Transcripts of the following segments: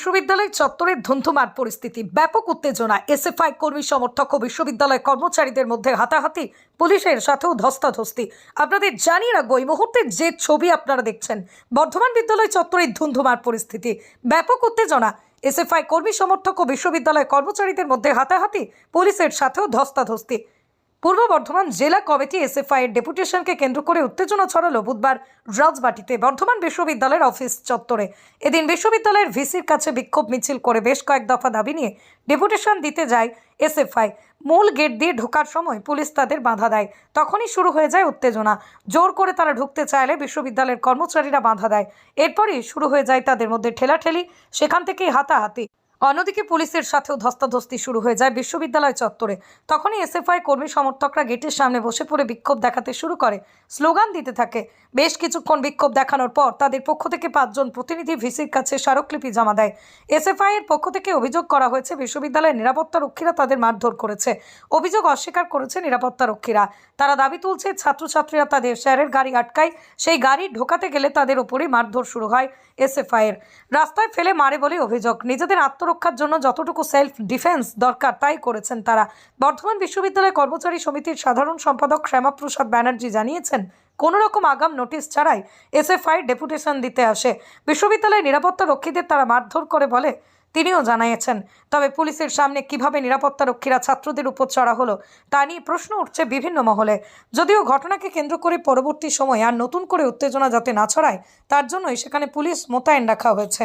বিশ্ববিদ্যালয় চত্বরে ধুন্ধুমার পরিস্থিতি, ব্যাপক উত্তেজনা। এসএফআই কর্মী, সমর্থক ও বিশ্ববিদ্যালয় কর্মচারীদের মধ্যে হাতাহাতি, পুলিশের সাথেও ধস্তাধস্তি। আপনাদের জানিয়ে রাখব, এই মুহূর্তে যে ছবি আপনারা দেখছেন, বর্ধমান বিদ্যালয় চত্বরে ধুন্ধুমার পরিস্থিতি, ব্যাপক উত্তেজনা। এসএফআই কর্মী, সমর্থক ও বিশ্ববিদ্যালয় কর্মচারীদের মধ্যে হাতাহাতি, পুলিশের সাথেও ধস্তাধস্তি। পূর্ব বর্ধমান জেলা কমিটি এসএফআই এর ডেপুটেশনকে কেন্দ্র করে উত্তেজনা ছড়ালো বুধবার রাজবাটিতে বর্ধমান বিশ্ববিদ্যালয়ের অফিস চত্বরে। এদিন বিশ্ববিদ্যালয়ের ভিসির কাছে বিক্ষোভ মিছিল করে বেশ কয়েক দফা দাবি নিয়ে ডেপুটেশন দিতে যায় এসএফআই। মূল গেট দিয়ে ঢোকার সময় পুলিশ তাদের বাধা দেয়। তখনই শুরু হয়ে যায় উত্তেজনা। জোর করে তারা ঢুকতে চাইলে বিশ্ববিদ্যালয়ের কর্মচারীরা বাধা দেয়। এরপরই শুরু হয়ে যায় তাদের মধ্যে ঠেলাঠেলি, সেখান থেকেই হাতাহাতি। অন্যদিকে পুলিশের সাথেও ধস্তাধস্তি শুরু হয়ে যায় বিশ্ববিদ্যালয় চত্বরে। তখনই এসএফআই কর্মী সমর্থকরা গেটের সামনে বসে পড়ে বিক্ষোভ দেখাতে শুরু করে। স্লোগান দিতে থাকে, বেশ কিছুক্ষণ বিক্ষোভ দেখানোর পর তাদের পক্ষ থেকে পাঁচজন প্রতিনিধি ভিসির কাছে স্মারকলিপি জমা দেয়। এসএফআই এর পক্ষ থেকে অভিযোগ করা হয়েছে, বিশ্ববিদ্যালয়ের নিরাপত্তা রক্ষীরা তাদের মারধর করেছে। অভিযোগ অস্বীকার করেছে নিরাপত্তা রক্ষীরা। তারা দাবি তুলছে, ছাত্রছাত্রীরা তাদের স্যারের গাড়ি আটকায়, সেই গাড়ি ঢোকাতে গেলে তাদের ওপরই মারধর শুরু হয় এসএফআই এর। রাস্তায় ফেলে মারে বলে অভিযোগ। নিজেদের আত্মরক্ষার জন্য যতটুকু সেলফ ডিফেন্স দরকার, তাই করেছেন তারা। বর্ধমান বিশ্ববিদ্যালয় কর্মচারী সমিতির সাধারণ সম্পাদক শ্যামাপ্রসাদ ব্যানার্জি জানিয়েছেন, কোনো রকম আগাম নোটিশ ছাড়াই এসএফআই ডেপুটেশন দিতে আসে। বিশ্ববিদ্যালয়ের নিরাপত্তা রক্ষীদের তারা মারধর করে বলে তিনিও জানিয়েছেন। তবে পুলিশের সামনে কীভাবে নিরাপত্তা রক্ষীরা ছাত্রদের উপর চড়া হলো, তা নিয়ে প্রশ্ন উঠছে বিভিন্ন মহলে। যদিও ঘটনাকে কেন্দ্র করে পরবর্তী সময় আর নতুন করে উত্তেজনা যাতে না ছড়ায়, তার জন্যই সেখানে পুলিশ মোতায়েন রাখা হয়েছে।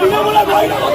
তৃণমূলের বহিরাগত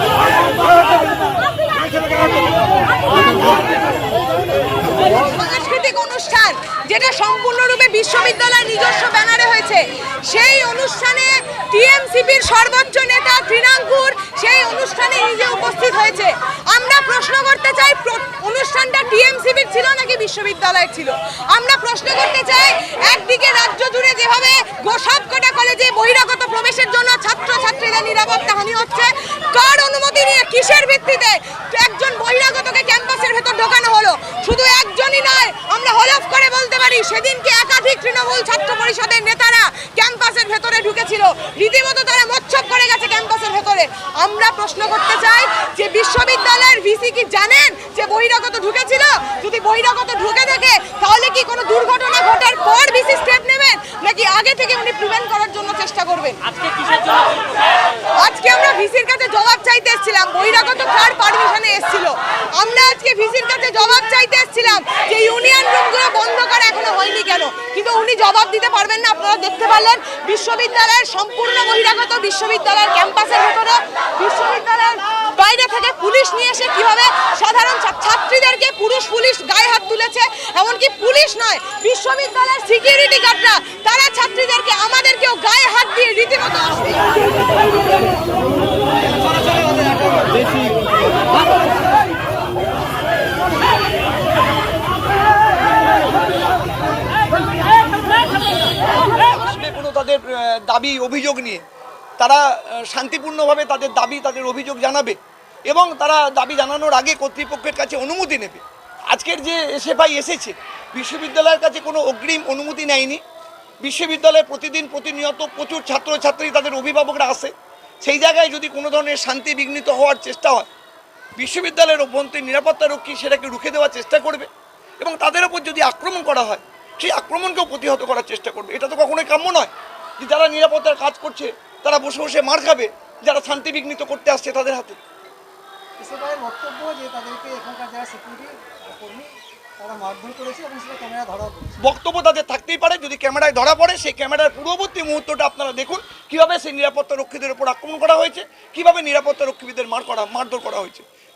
সাংস্কৃতিক অনুষ্ঠান যেটা সম্পূর্ণরূপে বিশ্ববিদ্যালয়ের নিজস্ব ব্যানারে হয়েছে। সেই অনুষ্ঠানে টিএমসিপির সর্বোচ্চ নেতা তৃণাঙ্কুর সেই অনুষ্ঠানে নিজে উপস্থিত হয়েছে। আমরা প্রশ্ন করতে চাই অনুষ্ঠানটা টিএমসিপির ছিল নাকি বিশ্ববিদ্যালয়ের ছিল? আমরা প্রশ্ন করতে চাই, একদিকে রাজ্য জুড়ে যেভাবে গোসাবকাটা কলেজে বহিরাগত প্রবেশের জন্য ছাত্রছাত্রীদের নিরাপত্তা হানি হচ্ছে, কার অনুমতি নিয়ে কিসের ভিত্তিতে একজন বহিরাগতকে ক্যাম্পাসের ভেতর ঢোকানো হলো শুধু একজনই নয় আমরা হলফ করে বলতে পারি সেদিনকে একাধিক তৃণমূল ছাত্র পরিষদের নেতারা ক্যাম্পাসের ভেতরে ঢুকেছিল। রীতিমতো তারা মচ্ছব করে গেছে ক্যাম্পাসের ভেতরে। আমরা প্রশ্ন করতে চাই যে বিশ্ববিদ্যালয়ের ভিসি কি জানেন যে বহিরাগত ঢুকেছিল? যদি বহিরাগত ঢুকে থাকে, তাহলে কি কোনো দুর্ঘটনা ঘটার পর ভিসি স্টেপ নেবেন? নাকি আগে থেকে উনি প্রিভেন্ট করার জন্য চেষ্টা করবেন? আজকে আমরা ভিসির কাছে জবাব চাইতে এসেছিলাম। বহিরাগত কার পারমিশনে এসেছিল? আমরা আজকে ভিসির কাছে জবাব চাইতে এসেছিলাম যে ইউনিয়ন রুমগুলো বন্ধ করা এখনও হয়নি কেন? কিন্তু উনি জবাব দিতে পারবেন না, আপনারা দেখতে পারলেন। বিশ্ববিদ্যালয়ের সম্পূর্ণ বহিরাগত বিশ্ববিদ্যালয়ের ক্যাম্পাসের ভেতরে, বিশ্ববিদ্যালয়ের বাইরে থেকে পুলিশ নিয়ে এসে কীভাবে সাধারণ ছাত্রীদেরকে পুরুষ পুলিশ গায়ে হাত তুলেছে? এমনকি পুলিশ নয়, বিশ্ববিদ্যালয়ের সিকিউরিটি গার্ডরা তারা ছাত্রীদেরকে আমাদেরকেও গায়ে হাত দিয়ে রীতিমতো অশ্লীল আসবে কোনো তাদের দাবি, অভিযোগ নিয়ে। তারা শান্তিপূর্ণভাবে তাদের দাবি, তাদের অভিযোগ জানাবে এবং তারা দাবি জানানোর আগে কর্তৃপক্ষের কাছে অনুমতি নেবে। আজকের যে এসএফআই এসেছে, বিশ্ববিদ্যালয়ের কাছে কোনো অগ্রিম অনুমতি নেয়নি। বিশ্ববিদ্যালয়ে প্রতিদিন প্রতিনিয়ত প্রচুর ছাত্রছাত্রী তাদের অভিভাবকরা আসে। সেই জায়গায় যদি কোনো ধরনের শান্তি বিঘ্নিত হওয়ার চেষ্টা হয়, বিশ্ববিদ্যালয়ের অভ্যন্তরীণ নিরাপত্তারক্ষী সেটাকে রুখে দেওয়ার চেষ্টা করবে এবং তাদের ওপর যদি আক্রমণ করা হয়, সেই আক্রমণকেও প্রতিহত করার চেষ্টা করবে। এটা তো কখনোই কাম্য নয়। যে যারা নিরাপত্তার কাজ করছে তারা বসে বসে মার খাবে যারা শান্তি বিঘ্নিত করতে আসছে তাদের হাতে। বক্তব্য যে তাদেরকে এখানকার যারা সিকিউরিটি কর্মী বক্তব্য তাদের থাকতেই পারে যদি ক্যামেরায় ধরা পড়ে সেই ক্যামেরার পূর্ববর্তী মুহূর্তটা আপনারা দেখুন কীভাবে সেই নিরাপত্তা রক্ষীদের উপর আক্রমণ করা হয়েছে কীভাবে নিরাপত্তা রক্ষীদের মার করা মারধর করা হয়েছে।